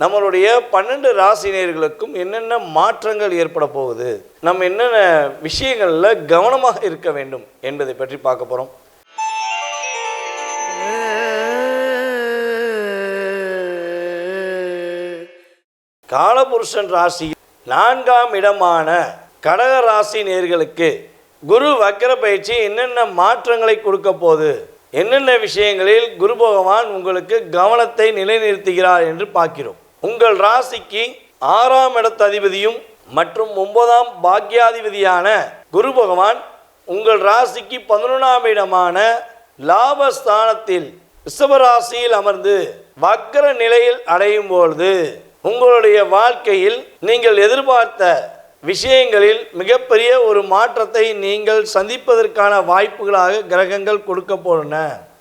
நம்மளுடைய பன்னெண்டு ராசினியர்களுக்கும் என்னென்ன மாற்றங்கள் ஏற்பட போகுது? நம்ம என்னென்ன விஷயங்களில் கவனமாக இருக்க வேண்டும் என்பதை பற்றி பார்க்க போகிறோம் காலபுருஷன் ராசி நான்காம் இடமான கடக ராசி நேர்களுக்கு குரு வக்கர பயிற்சி என்னென்ன மாற்றங்களை கொடுக்க போகுது? என்னென்ன விஷயங்களில் குரு பகவான் உங்களுக்கு கவனத்தை நிலைநிறுத்துகிறார் என்று பார்க்கிறோம். உங்கள் ராசிக்கு ஆறாம் இடத்த அதிபதியும் மற்றும் ஒன்பதாம் பாக்யாதிபதியான குரு பகவான் உங்கள் ராசிக்கு பதினொன்றாம் இடமான லாபஸ்தானத்தில் ரிஷபராசியில் அமர்ந்து வக்கர நிலையில் அடையும் பொழுது உங்களுடைய வாழ்க்கையில் நீங்கள் எதிர்பார்த்த விஷயங்களில் மிகப்பெரிய ஒரு மாற்றத்தை நீங்கள் சந்திப்பதற்கான வாய்ப்புகளாக கிரகங்கள் கொடுக்க போன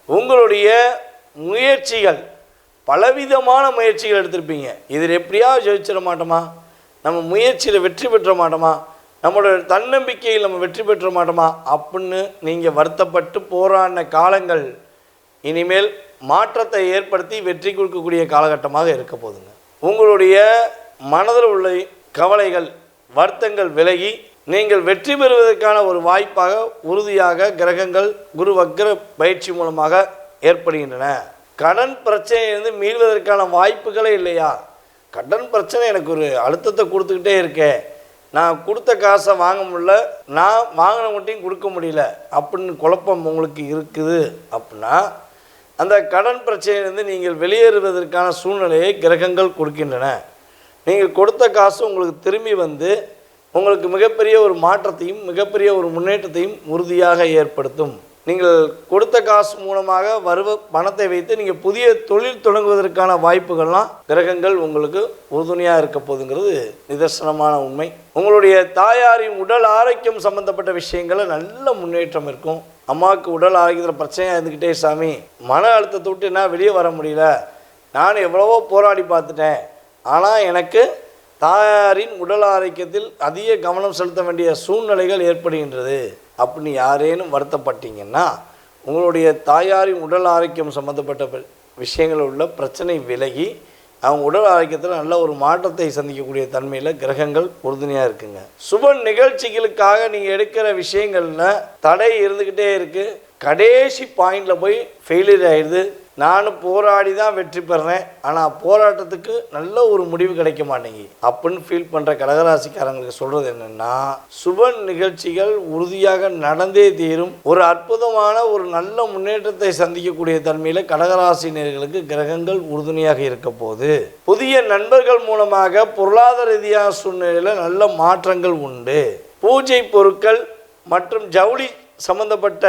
உங்களுடைய முயற்சிகள் பலவிதமான முயற்சிகள் எடுத்திருப்பீங்க. இதில் எப்படியாவது ஜெயிச்சிட மாட்டோமா? நம்ம முயற்சியில் வெற்றி பெற்ற மாட்டோமா? நம்மளோட தன்னம்பிக்கையில் நம்ம வெற்றி பெற்ற மாட்டோமா? அப்படின்னு நீங்கள் வருத்தப்பட்டு போராடின காலங்கள் இனிமேல் மாற்றத்தை ஏற்படுத்தி வெற்றி கொடுக்கக்கூடிய காலகட்டமாக இருக்க போதுங்க. உங்களுடைய மனதில் உள்ள கவலைகள் வருத்தங்கள் விலகி நீங்கள் வெற்றி பெறுவதற்கான ஒரு வாய்ப்பாக உறுதியாக கிரகங்கள் குரு வக்ர பயிற்சி மூலமாக ஏற்படுகின்றன. கடன் பிரச்சனையிலிருந்து மீள்வதற்கான வாய்ப்புகளே இல்லையா? கடன் பிரச்சனை எனக்கு ஒரு அழுத்தத்தை கொடுத்துக்கிட்டே இருக்கேன் நான் கொடுத்த காசை வாங்க முடியல. நான் வாங்கினவங்கள்ட்டையும் கொடுக்க முடியல. அப்படின்னு குழப்பம் உங்களுக்கு இருக்குது அப்படின்னா அந்த கடன் பிரச்சனையிலிருந்து நீங்கள் வெளியேறுவதற்கான சூழ்நிலையை கிரகங்கள் கொடுக்கின்றன. நீங்கள் கொடுத்த காசு உங்களுக்கு திரும்பி வந்து உங்களுக்கு மிகப்பெரிய ஒரு மாற்றத்தையும் மிகப்பெரிய ஒரு முன்னேற்றத்தையும் உறுதியாக ஏற்படுத்தும். நீங்கள் கொடுத்த காசு மூலமாக வருவ பணத்தை வைத்து நீங்கள் புதிய தொழில் தொடங்குவதற்கான வாய்ப்புகள்லாம் கிரகங்கள் உங்களுக்கு உறுதுணையாக இருக்க போகுதுங்கிறது நிதர்சனமான உண்மை. உங்களுடைய தாயாரின் உடல் ஆரோக்கியம் சம்பந்தப்பட்ட விஷயங்களில் நல்ல முன்னேற்றம் இருக்கும். அம்மாவுக்கு உடல் ஆரோக்கியத்தில் பிரச்சனையாக இருந்துக்கிட்டே சாமி மன அழுத்தத்தை விட்டு என்ன வெளியே வர முடியல. நான் எவ்வளவோ போராடி பார்த்துட்டேன். ஆனால் எனக்கு தாயாரின் உடல் ஆரோக்கியத்தில் அதிக கவனம் செலுத்த வேண்டிய சூழ்நிலைகள் ஏற்படுகின்றது. அப்படின்னு யாரேனும் வருத்தப்பட்டீங்கன்னா உங்களுடைய தாயாரின் உடல் ஆரோக்கியம் சம்மந்தப்பட்ட விஷயங்கள் விஷயங்களில் உள்ள பிரச்சனை விலகி அவங்க உடல் ஆரோக்கியத்தில் நல்ல ஒரு மாற்றத்தை சந்திக்கக்கூடிய தன்மையில் கிரகங்கள் உறுதுணையாக இருக்குங்க. சுப நிகழ்ச்சிகளுக்காக நீங்கள் எடுக்கிற விஷயங்களில் தடை இருந்துக்கிட்டே இருக்குது கடைசி பாயிண்டில் போய் ஃபெயிலியர் ஆயிடுது. நானும் போராடி தான் வெற்றி பெறேன். ஆனால் போராட்டத்துக்கு நல்ல ஒரு முடிவு கிடைக்க மாட்டேங்கி அப்படின்னு ஃபீல் பண்ணுற கடகராசிக்காரங்களுக்கு சொல்கிறது என்னென்னா சுப நிகழ்ச்சிகள் உறுதியாக நடந்தே தீரும். ஒரு அற்புதமான ஒரு நல்ல முன்னேற்றத்தை சந்திக்கக்கூடிய தன்மையில் கடகராசினியர்களுக்கு கிரகங்கள் உறுதுணையாக இருக்க போது புதிய நண்பர்கள் மூலமாக பொருளாதார ரீதியான சூழ்நிலையில் நல்ல மாற்றங்கள் உண்டு. பூஜை பொருட்கள் மற்றும் ஜவுளி சம்பந்தப்பட்ட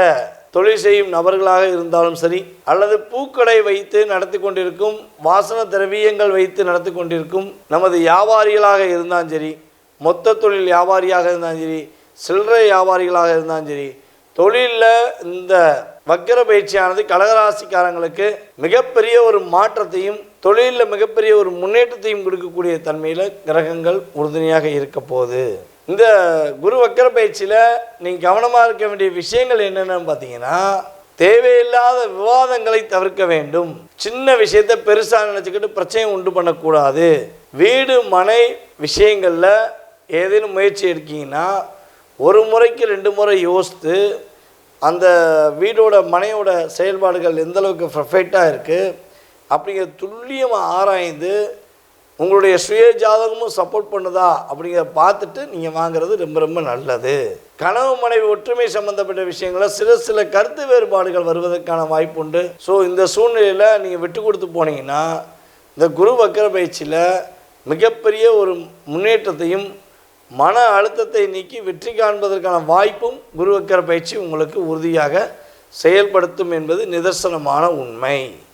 தொழில் செய்யும் நபர்களாக இருந்தாலும் சரி அல்லது பூக்கடை வைத்து நடத்தி கொண்டிருக்கும் வாசன திரவியங்கள் வைத்து நடத்தி கொண்டிருக்கும் நமது வியாபாரிகளாக இருந்தாலும் சரி மொத்த தொழில் வியாபாரியாக இருந்தாலும் சரி சில்லறை வியாபாரிகளாக இருந்தாலும் சரி தொழிலில் இந்த வக்கர பயிற்சியானது கடகராசிக்காரங்களுக்கு மிகப்பெரிய ஒரு மாற்றத்தையும் தொழிலில் மிகப்பெரிய ஒரு முன்னேற்றத்தையும் கொடுக்கக்கூடிய தன்மையில் கிரகங்கள் உறுதுணையாக இருக்க போகுது. இந்த குரு வக்கர பயிற்சியில் நீங்கள் கவனமாக இருக்க வேண்டிய விஷயங்கள் என்னென்னு பார்த்தீங்கன்னா தேவையில்லாத விவாதங்களை தவிர்க்க வேண்டும். சின்ன விஷயத்தை பெருசாக நினச்சிக்கிட்டு பிரச்சனை உண்டு பண்ணக்கூடாது. வீடு மனை விஷயங்களில் ஏதேனும் முயற்சி எடுக்கீங்கன்னா ஒரு முறைக்கு ரெண்டு முறை யோசித்து அந்த வீடோட மனையோட செயல்பாடுகள் எந்தளவுக்கு பர்ஃபெக்டாக இருக்குது அப்படிங்கிற துல்லியமாக ஆராய்ந்து உங்களுடைய சுய ஜாதகமும் சப்போர்ட் பண்ணுதா அப்படிங்கிறத பார்த்துட்டு நீங்கள் வாங்குறது ரொம்ப ரொம்ப நல்லது. கனவு மனைவி ஒற்றுமை சம்பந்தப்பட்ட விஷயங்களில் சில சில கருத்து வேறுபாடுகள் வருவதற்கான வாய்ப்பு உண்டு. ஸோ இந்த சூழ்நிலையில் நீங்கள் விட்டு கொடுத்து போனீங்கன்னா இந்த குரு வக்கர பயிற்சியில் மிகப்பெரிய ஒரு முன்னேற்றத்தையும் மன அழுத்தத்தை நீக்கி வெற்றி காண்பதற்கான வாய்ப்பும் குரு வக்கர பயிற்சி உங்களுக்கு உறுதியாக செயல்படுத்தும் என்பது நிதர்சனமான உண்மை.